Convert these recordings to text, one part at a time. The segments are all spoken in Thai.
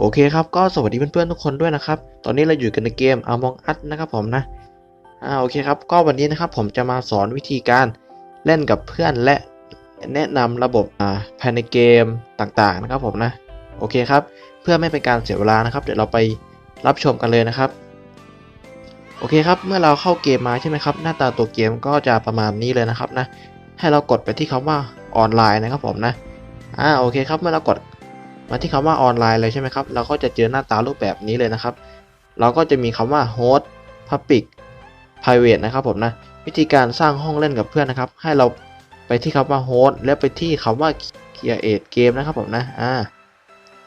โอเคครับ ก็สวัสดีเพื่อนๆทุกคนด้วยนะครับ ตอนนี้เราอยู่กันในเกม Among Us นะครับผมนะ อ่าโอเคครับ ก็วันนี้นะครับผมจะมาสอนวิธีการเล่นกับเพื่อนและแนะนำระบบอ่าภายในเกมต่างๆนะครับผมนะ โอเคครับ เพื่อไม่เป็นการเสียเวลานะครับ เดี๋ยวเราไปรับชมกันเลยนะครับ โอเคครับ เมื่อเราเข้าเกมมาใช่ไหมครับ หน้าตาตัวเกมก็จะประมาณนี้เลยนะครับนะ ให้เรากดไปที่คำว่าออนไลน์นะครับผมนะ อ่าโอเคครับ เมื่อเรากด มาที่คำว่าออนไลน์เลยใช่ไหมครับ เราก็จะเจอหน้าตารูปแบบนี้เลยนะครับ เราก็จะมีคำว่า host public private นะครับผมนะ วิธีการสร้างห้องเล่นกับเพื่อนนะครับ ให้เราไปที่คำว่า host แล้วไปที่คำว่า create game นะครับผมนะ อ่า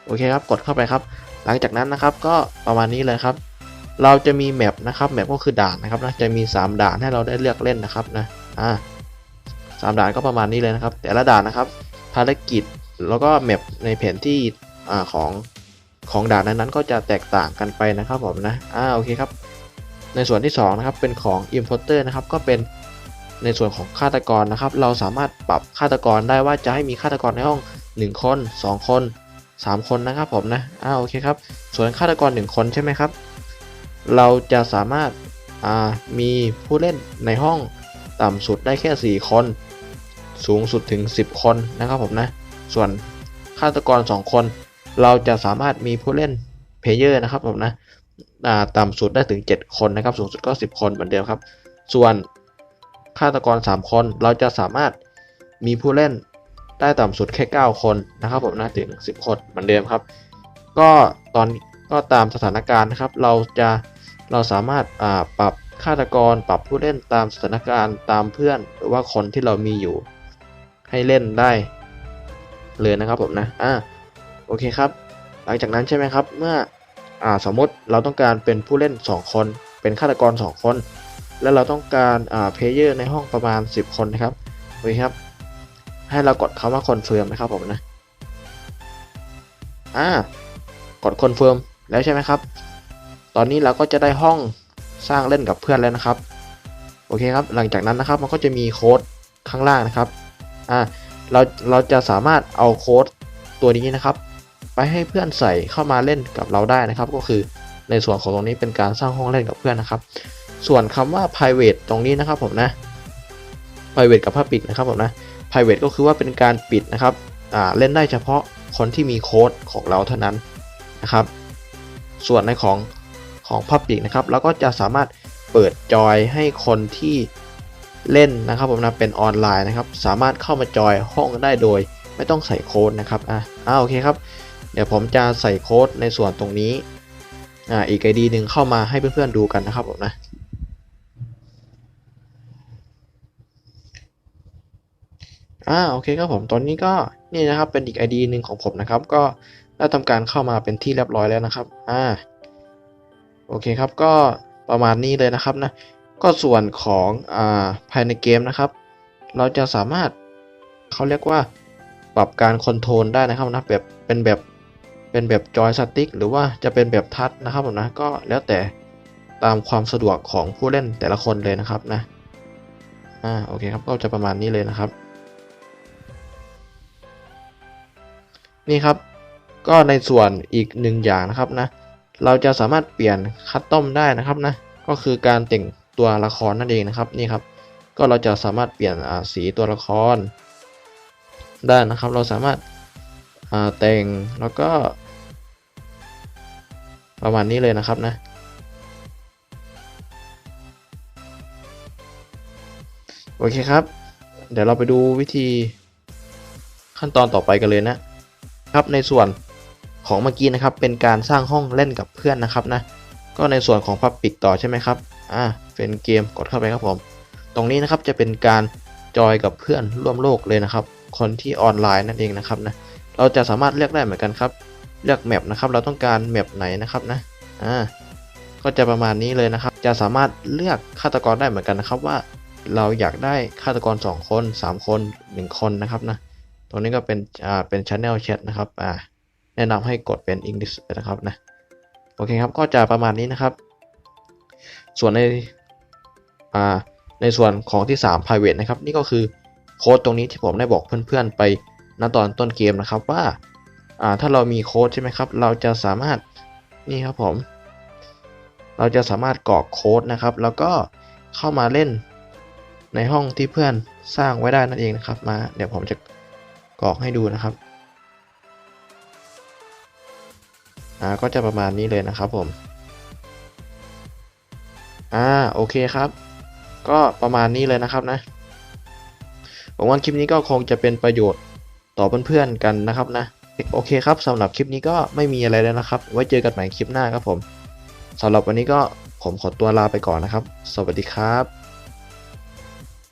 โอเคครับ กดเข้าไปครับ หลังจากนั้นนะครับก็ประมาณนี้เลยครับ เราจะมีแมปนะครับ แมปก็คือด่านนะครับนะ จะมี 3 ด่านให้เราได้เลือกเล่นนะครับนะ อ่าสามด่านก็ประมาณนี้เลยนะครับ แต่ละด่านนะครับ ภารกิจ แล้วก็แมปในแผนที่อของของด่านนั้นๆก็จะแตกต่างกันไปนะครับผมนะอ่าโอเคครับ ในส่วนที่2นะครับเป็นของ Importer นะครับก็เป็นในส่วนของฆาตกรนะครับ เราสามารถปรับฆาตกรได้ว่าจะให้มีฆาตกรในห้อง 1 คน 2 คน 3 คนนะครับผมนะอ่าโอเคครับ ส่วนฆาตกร 1 คนใช่ไหมครับ เราจะสามารถอ่ามีผู้เล่นในห้องต่ำสุดได้แค่ 4 คน สูงสุดถึง 10 คนนะครับผมนะ ส่วนฆาตกร 2 คน เราจะสามารถมีผู้เล่นเพลเยอร์นะครับผมนะต่ำสุดได้ถึง 7 คนนะครับ สูงสุดก็ 10 คนเหมือนเดิมครับ ส่วนฆาตกร 3 คนเราจะสามารถมีผู้เล่นได้ต่ำสุดแค่ 9 คนนะครับผมนะถึง 10 คนเหมือนเดิมครับ ก็ตอนก็ตามสถานการณ์นะครับ เราจะเราสามารถปรับฆาตกรปรับผู้เล่นตามสถานการณ์ตามเพื่อน หรือว่าคนที่เรามีอยู่ ให้เล่นได้ เลยนะครับผมนะอ่าโอเคครับ หลังจากนั้นใช่ไหมครับ เมื่ออ่าสมมติเราต้องการเป็นผู้เล่น 2 คน เป็นฆาตกร 2 คน แล้วเราต้องการอ่าเพลเยอร์ในห้องประมาณ 10 คนนะครับโอเคครับ ให้เรากดคำว่าคอนเฟิร์มนะครับผมนะอ่ากดคอนเฟิร์มแล้วใช่ไหมครับ ตอนนี้เราก็จะได้ห้องสร้างเล่นกับเพื่อนแล้วนะครับ โอเคครับ หลังจากนั้นนะครับ มันก็จะมีโค้ดข้างล่างนะครับ อ่า เราเราจะสามารถเอาโค้ดตัวนี้นะครับ ไปให้เพื่อนใส่เข้ามาเล่นกับเราได้นะครับ ก็คือในส่วนของตรงนี้เป็นการสร้างห้องเล่นกับเพื่อนนะครับ ส่วนคำว่า private ตรงนี้นะครับผมนะ private กับ public นะครับผมนะ private ก็คือว่าเป็นการปิดนะครับเล่นได้เฉพาะคนที่มีโค้ดของเราเท่านั้นนะครับ ส่วนในของของ public นะครับเราก็จะสามารถเปิดจอยให้คนที่ เล่นนะครับผมนะเป็นออนไลน์นะครับ สามารถเข้ามาจอยห้องได้โดย ไม่ต้องใส่โค้ดนะครับอะอ่าโอเคครับ เดี๋ยวผมจะใส่โค้ดในส่วนตรงนี้อ่าอีกไอดีหนึ่งเข้ามาให้เพื่อนๆดูกันนะครับผมนะอ่าโอเคครับผมตอนนี้ก็นี่นะครับเป็นอีก ID หนึ่งของผมนะครับ ก็ได้ทำการเข้ามาเป็นที่เรียบร้อยแล้วนะครับอ่าโอเคครับก็ประมาณนี้เลยนะครับนะ ก็ส่วนของอ่าภายในเกมนะครับ เราจะสามารถเขาเรียกว่าปรับการคอนโทรลได้นะครับนะแบบเป็นแบบเป็นแบบจอยสติ๊กหรือว่าจะเป็นแบบทัชนะครับผมนะก็แล้วแต่ตามความสะดวกของผู้เล่นแต่ละคนเลยนะครับนะอ่าโอเคครับก็จะประมาณนี้เลยนะครับ นี่ครับก็ในส่วนอีกหนึ่งอย่างนะครับนะ เราจะสามารถเปลี่ยนคัสตอมได้นะครับนะ ก็คือการแต่ง ตัวละครนั่นเองนะครับนี่ครับ ก็เราจะสามารถเปลี่ยนสีตัวละครได้นะครับ เราสามารถแต่งแล้วก็ ประมาณนี้เลยนะครับนะโอเคครับ เดี๋ยวเราไปดูวิธีขั้นตอนต่อไปกันเลยนะครับในส่วนของเมื่อกี้นะครับเป็นการสร้างห้องเล่นกับเพื่อนนะครับนะก็ในส่วนของ Public ต่อใช่ไหมครับ อ่าเป็นเกมกดเข้าไปครับผม ตรงนี้นะครับจะเป็นการจอยกับเพื่อนร่วมโลกเลยนะครับ คนที่ออนไลน์นั่นเองนะครับนะเราจะสามารถเลือกได้เหมือนกันครับ เลือกแมปนะครับ เราต้องการแมปไหนนะครับนะอ่าก็จะประมาณนี้เลยนะครับ จะสามารถเลือกฆาตกรได้เหมือนกันนะครับว่า เราอยากได้ฆาตกร 2 คน 3 คน 1 คนนะครับนะตรงนี้ก็เป็นอ่าเป็น Channel Chat นะครับอ่าแนะนำให้กดเป็น English นะครับนะโอเคครับก็จะประมาณนี้นะครับ ส่วนในอ่าในส่วนของที่ 3 private นะครับ นี่ก็คือโค้ดตรงนี้ที่ผมได้บอกเพื่อนๆไปณตอนต้นเกมนะครับว่าอ่าถ้าเรามีโค้ดใช่ไหมครับ เราจะสามารถนี่ครับผม เราจะสามารถกรอกโค้ดนะครับ แล้วก็เข้ามาเล่นในห้องที่เพื่อนสร้างไว้ได้นั่นเองนะครับมา เดี๋ยวผมจะกรอกให้ดูนะครับอ่าก็จะประมาณนี้เลยนะครับผม อ่าโอเคครับ ก็ประมาณนี้เลยนะครับนะผมว่าคลิปนี้ก็คงจะเป็นประโยชน์ต่อเพื่อนๆกันนะครับนะโอเคครับสำหรับคลิปนี้ก็ไม่มีอะไรแล้วนะครับ ไว้เจอกันใหม่คลิปหน้าครับผมสำหรับวันนี้ก็ผมขอตัวลาไปก่อนนะครับ สวัสดีครับ